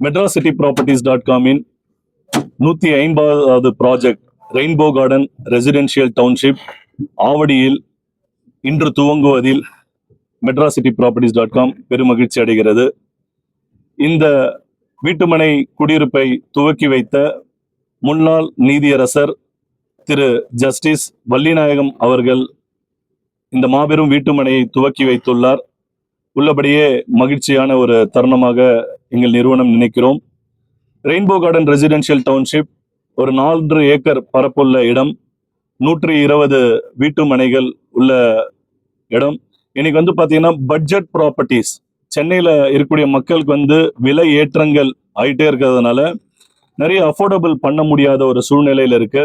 Madras city properties dot காமின் நூற்றி ஐம்பதாவது project rainbow garden residential township ஆவடியில் இன்று துவங்குவதில் Madras city properties dot com பெருமகிழ்ச்சி அடைகிறது. இந்த வீட்டுமனை குடியிருப்பை துவக்கி வைத்த முன்னாள் நீதியரசர் திரு ஜஸ்டிஸ் வள்ளிநாயகம் அவர்கள் இந்த மாபெரும் வீட்டுமனையை துவக்கி வைத்துள்ளார். உள்ளபடியே மகிழ்ச்சியான ஒரு தருணமாக எங்கள் நிறுவனம் நினைக்கிறோம். ரெயின்போ கார்டன் ரெசிடென்ஷியல் டவுன்ஷிப் ஒரு நாலு ஏக்கர் பரப்புள்ள இடம். நூற்றி இருபது வீட்டு மனைகள் உள்ள இடம். இன்னைக்கு வந்து பார்த்தீங்கன்னா பட்ஜெட் ப்ராப்பர்ட்டிஸ் சென்னையில் இருக்கக்கூடிய மக்களுக்கு வந்து விலை ஏற்றங்கள் ஆகிட்டே இருக்கிறதுனால நிறைய அஃபோர்டபுள் பண்ண முடியாத ஒரு சூழ்நிலையில் இருக்கு.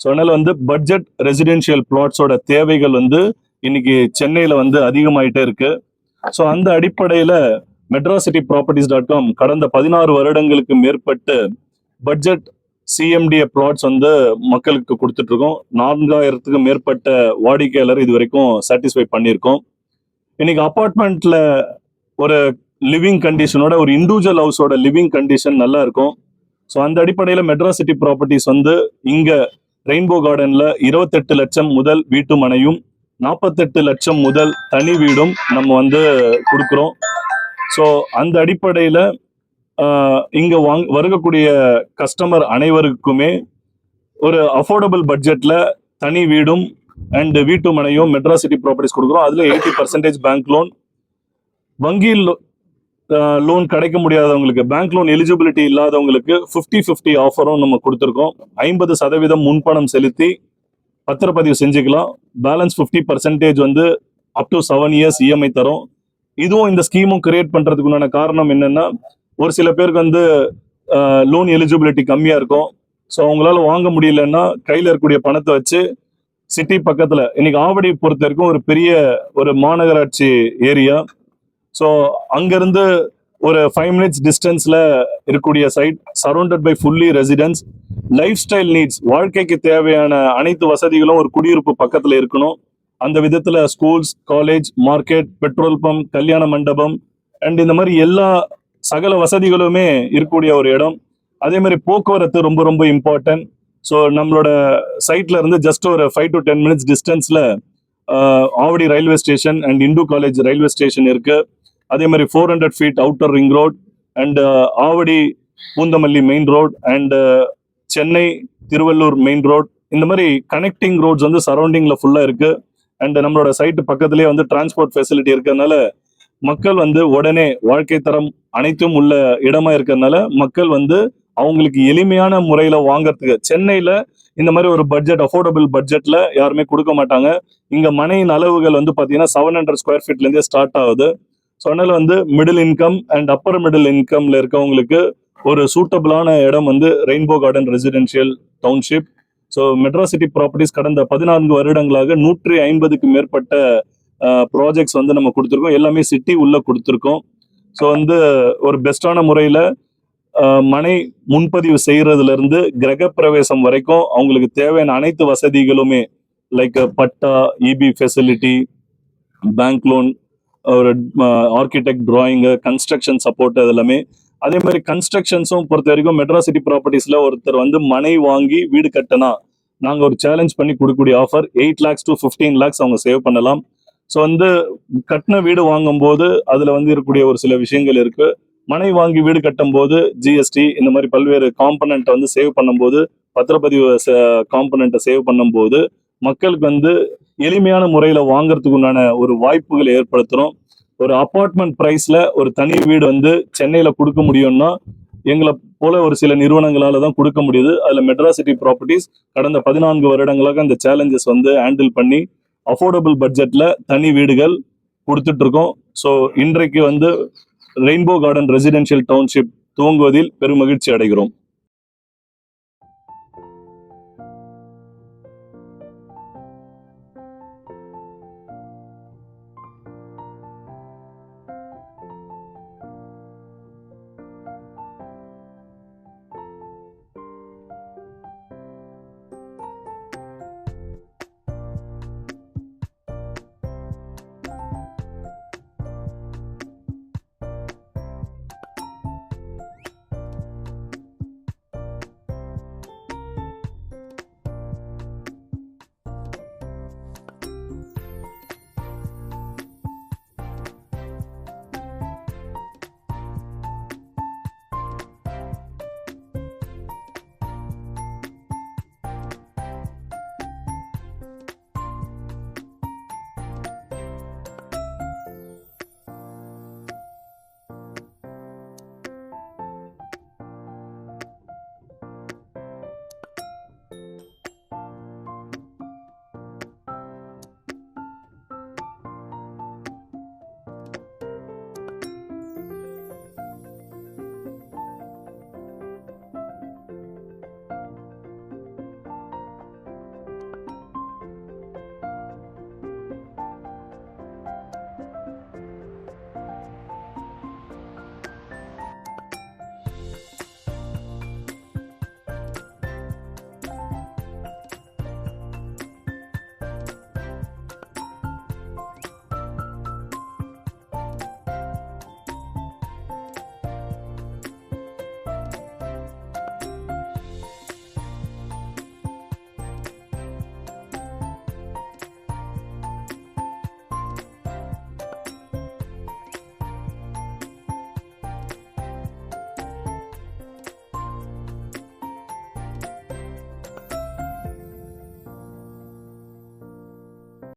ஸோ அதனால் வந்து பட்ஜெட் ரெசிடென்ஷியல் பிளாட்ஸோட தேவைகள் வந்து இன்னைக்கு சென்னையில் வந்து அதிகமாயிட்டே இருக்குது ஸோ அந்த அடிப்படையில் Madras city properties dot com கடந்த பதினாறு வருடங்களுக்கு மேற்பட்டு பட்ஜெட் சிஎம்டிஏ பிளாட்ஸ் வந்து மக்களுக்கு கொடுத்துட்டு இருக்கோம் நான்காயிரத்துக்கும் மேற்பட்ட வாடிக்கையாளர் இது வரைக்கும் சாட்டிஸ்ஃபை பண்ணியிருக்கோம். இன்னைக்கு அப்பார்ட்மெண்ட்ல ஒரு லிவிங் கண்டிஷனோட ஒரு இண்டிவிஜுவல் ஹவுஸோட லிவிங் கண்டிஷன் நல்லா இருக்கும். ஸோ அந்த அடிப்படையில் மெட்ராஸ் சிட்டி ப்ராப்பர்ட்டிஸ் வந்து இங்க ரெயின்போ கார்டன்ல இருபத்தெட்டு லட்சம் முதல் வீட்டு மனையும் நாற்பத்தெட்டு லட்சம் முதல் தனி வீடும் நம்ம வந்து கொடுக்குறோம். ஸோ அந்த அடிப்படையில் இங்கே வாங் வருகக்கூடிய கஸ்டமர் அனைவருக்குமே ஒரு அஃபோர்டபுள் பட்ஜெட்டில் தனி வீடும் அண்ட் வீட்டு மனையும் மெட்ராஸ் சிட்டி ப்ராப்பர்ட்டிஸ் கொடுக்குறோம். அதில் எயிட்டி பர்சன்டேஜ் பேங்க் லோன் வங்கியில் லோன் கிடைக்க முடியாதவங்களுக்கு பேங்க் லோன் எலிஜிபிலிட்டி இல்லாதவங்களுக்கு ஃபிஃப்டி ஃபிஃப்டி ஆஃபரும் நம்ம கொடுத்துருக்கோம். ஐம்பது சதவீதம் முன்பணம் செலுத்தி பத்திரப்பதிவு செஞ்சுக்கலாம். பேலன்ஸ் ஃபிஃப்டி பர்சன்டேஜ் வந்து up to seven years EMI தரும். இதுவும் இந்த ஸ்கீமும் கிரியேட் பண்ணுறதுக்கு உண்டான காரணம் என்னென்னா ஒரு சில பேருக்கு வந்து லோன் எலிஜிபிலிட்டி கம்மியாக இருக்கும். ஸோ அவங்களால வாங்க முடியலன்னா கையில் இருக்கக்கூடிய பணத்தை வச்சு சிட்டி பக்கத்தில் இன்னைக்கு ஆவடி பொறுத்த வரைக்கும் ஒரு பெரிய ஒரு மாநகராட்சி ஏரியா ஸோ அங்கேருந்து ஒரு ஃபைவ் மினிட்ஸ் டிஸ்டன்ஸ்ல இருக்கக்கூடிய site surrounded by fully residence lifestyle needs வாழ்க்கைக்கு தேவையான அனைத்து வசதிகளும் ஒரு குடியிருப்பு பக்கத்துல இருக்கணும். அந்த விதத்துல schools college market petrol pump கல்யாண மண்டபம் அண்ட் இந்த மாதிரி எல்லா சகல வசதிகளுமே இருக்கக்கூடிய ஒரு இடம். அதே மாதிரி போக்குவரத்து ரொம்ப ரொம்ப இம்பார்ட்டன்ட் ஸோ நம்மளோட சைட்ல இருந்து ஜஸ்ட் ஒரு ஃபைவ் டு டென் மினிட்ஸ் டிஸ்டன்ஸ்ல Avadi railway station and Hindu college railway station இருக்குது அதே மாதிரி four hundred feet outer ring road and Avadi Poonamallee main road and Chennai Tiruvallur main road இந்த மாதிரி கனெக்டிங் ரோட்ஸ் வந்து சரௌண்டிங்ல ஃபுல்லா இருக்கு. அண்ட் நம்மளோட சைட் பக்கத்துலேயே வந்து டிரான்ஸ்போர்ட் ஃபெசிலிட்டி இருக்கிறதுனால மக்கள் வந்து உடனே வாழ்க்கை தரம் அனைத்தும் உள்ள இடமா இருக்கிறதுனால மக்கள் வந்து அவங்களுக்கு எளிமையான முறையில வாங்குறதுக்கு சென்னையில இந்த மாதிரி ஒரு பட்ஜெட் அஃபோர்டபுள் பட்ஜெட்ல யாருமே கொடுக்க மாட்டாங்க. இங்க மனையின் அளவுகள் வந்து பார்த்தீங்கன்னா செவன் ஹண்ட்ரட் ஸ்கொயர் ஃபீட்லேருந்தே ஸ்டார்ட் ஆகுது. ஸோ அதனால வந்து middle income and upper middle இன்கம்ல இருக்கவங்களுக்கு ஒரு சூட்டபிளான இடம் வந்து rainbow garden residential township so Madras city properties கடந்த பதினான்கு வருடங்களாக நூற்றி ஐம்பதுக்கு மேற்பட்ட ப்ராஜெக்ட்ஸ் வந்து நம்ம கொடுத்துருக்கோம். எல்லாமே சிட்டி உள்ள கொடுத்துருக்கோம். ஸோ வந்து ஒரு பெஸ்டான முறையில் மனை முன்பதிவு செய்கிறதுலேருந்து கிரகப்பிரவேசம் கிரக பிரவேசம் வரைக்கும் அவங்களுக்கு தேவையான அனைத்து வசதிகளுமே like patta EB facility bank loan ஒரு ஆர்கிடெக்ட் டிராயிங்கு கன்ஸ்ட்ரக்ஷன் சப்போர்ட் அது எல்லாமே அதே மாதிரி கன்ஸ்ட்ரக்ஷன்ஸும் பொறுத்த வரைக்கும் மெட்ராசிட்டி சிட்டி ஒருத்தர் வந்து மனை வாங்கி வீடு கட்டினா நாங்கள் ஒரு சேலஞ்ச் பண்ணி கொடுக்கக்கூடிய offer eight lakhs to fifteen lakhs அவங்க சேவ் பண்ணலாம். ஸோ வந்து கட்டின வீடு வாங்கும்போது அதில் வந்து இருக்கக்கூடிய ஒரு சில விஷயங்கள் இருக்கு. மனை வாங்கி வீடு கட்டும் போது ஜிஎஸ்டி இந்த மாதிரி பல்வேறு காம்பனண்ட்டை வந்து சேவ் பண்ணும்போது பத்திரப்பதிவு காம்பனண்ட்டை சேவ் பண்ணும்போது மக்களுக்கு வந்து எளிமையான முறையில் வாங்குறதுக்கு உண்டான ஒரு வாய்ப்புகள் ஏற்படுத்துகிறோம் ஒரு அப்பார்ட்மெண்ட் ப்ரைஸில் ஒரு தனி வீடு வந்து சென்னையில கொடுக்க முடியும்னா எங்களை போல ஒரு சில நிறுவனங்களால தான் கொடுக்க முடியுது. அதுல மெட்ராசிட்டி ப்ராப்பர்ட்டிஸ் கடந்த பதினான்கு வருடங்களாக அந்த சேலஞ்சஸ் வந்து ஹேண்டில் பண்ணி அஃபோர்டபுள் பட்ஜெட்ல தனி வீடுகள் கொடுத்துட்டு இருக்கோம் ஸோ இன்றைக்கு வந்து ரெயின்போ கார்டன் ரெசிடென்ஷியல் டவுன்ஷிப் துவங்குவதில் பெரும் மகிழ்ச்சி அடைகிறோம்.